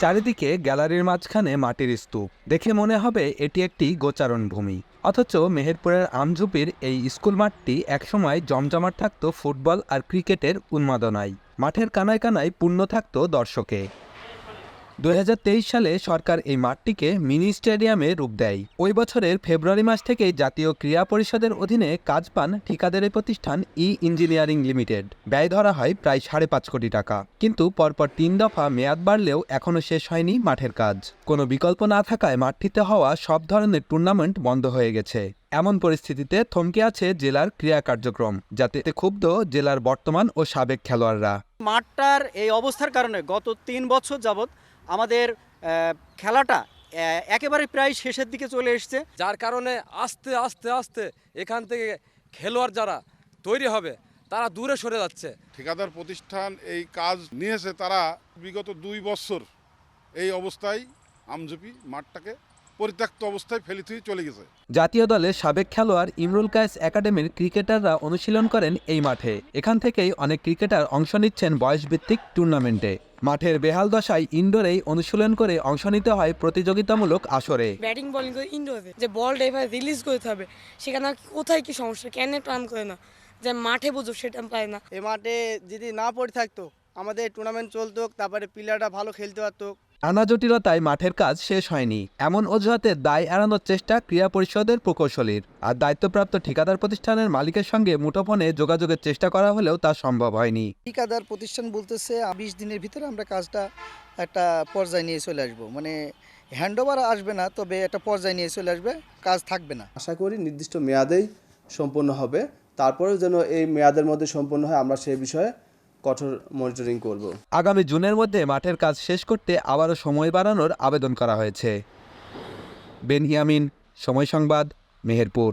চারিদিকে গ্যালারির মাঝখানে মাটির স্তূপ। দেখে মনে হবে এটি একটি গোচারণ ভূমি। অথচ মেহেরপুরের আমঝুপির এই স্কুল মাঠটি একসময় জমজমাট থাকত ফুটবল আর ক্রিকেটের উন্মাদনায়। মাঠের কানায় কানায় পূর্ণ থাকত দর্শকে। দু হাজার তেইশ সালে সরকার এই মাঠটিকে মিনি স্টেডিয়ামে রূপ দেয়। ওই বছরের ফেব্রুয়ারি মাস থেকেই জাতীয় ক্রীড়া পরিষদের অধীনে কাজ পান ঠিকাদারি প্রতিষ্ঠান ই ইঞ্জিনিয়ারিং লিমিটেড। ব্যয় ধরা হয় প্রায় সাড়ে পাঁচ কোটি টাকা। কিন্তু পরপর তিন দফা মেয়াদ বাড়লেও এখনও শেষ হয়নি মাঠের কাজ। কোনো বিকল্প না থাকায় মাঠটিতে হওয়া সব ধরনের টুর্নামেন্ট বন্ধ হয়ে গেছে। এমন পরিস্থিতিতে থমকে আছে জেলার ক্রীড়া কার্যক্রম যাতে ক্ষুব্ধ জেলার বর্তমান ও সাবেক খেলোয়াড়রা। মাঠটার এই অবস্থার কারণে গত তিন বছর যাবৎ আমাদের খেলাটা একেবারে প্রায় শেষের দিকে চলে এসছে। যার কারণে আস্তে আস্তে আস্তে এখান থেকে খেলোয়াড় যারা তৈরি হবে তারা দূরে সরে যাচ্ছে। ঠিকাদার প্রতিষ্ঠান এই কাজ নিয়েছে তারা বিগত দুই বছর এই অবস্থায় আমজুপি মাঠটাকে পরিত্যক্ত অবস্থায় ফেলে থুয়ে চলে গেছে। জাতীয় দলের সাবেক খেলোয়াড় ইমরুল কায়েস একাডেমির ক্রিকেটাররা অনুশীলন করেন এই মাঠে। এখান থেকেই অনেক ক্রিকেটার অংশ নিচ্ছেন বয়সভিত্তিক টুর্নামেন্টে। মাঠের বেহাল দশায় ইনডোরেই অনুশীলন করে অংশ নিতে হয় প্রতিযোগিতামূলক আসরে। ব্যাটিং বলিং করে ইন্ডোরে যে বলটা এভাবে রিলিজ করতে হবে সেখানে কোথায় কি সমস্যা কেন টার্ন করে না যে মাঠে বুঝো সেটা পায় না। এ মাঠে যদি না পড়ে থাকতো আমাদের টুর্নামেন্ট চলতো তারপরে প্লেয়াররা ভালো খেলতে পারতো নানা জটিলতায় মাঠের কাজ শেষ হয়নি। এমন অজুহাতে দায় এড়ানোর চেষ্টা ক্রীড়া পরিষদের প্রকৌশলীর। আর দায়িত্বপ্রাপ্ত ঠিকাদার প্রতিষ্ঠানের মালিকের সঙ্গে মুঠোফোনে যোগাযোগের চেষ্টা করা হলেও তা সম্ভব হয়নি। ঠিকাদার প্রতিষ্ঠান বলতেছে বিশ দিনের ভিতরে আমরা কাজটা একটা পর্যায়ে নিয়ে চলে আসব। মানে হ্যান্ডওভার আসবে না তবে একটা পর্যায়ে নিয়ে চলে আসবে কাজ থাকবে না। আশা করি নির্দিষ্ট মেয়াদেই সম্পন্ন হবে। তারপরেও যেন এই মেয়াদের মধ্যে সম্পন্ন হয় আমরা সেই বিষয়ে কঠোর মনিটরিং করব। আগামী জুনের মধ্যে মাঠের কাজ শেষ করতে আবারও সময় বাড়ানোর আবেদন করা হয়েছে। বেনহিয়ামিন সময় সংবাদ, মেহেরপুর।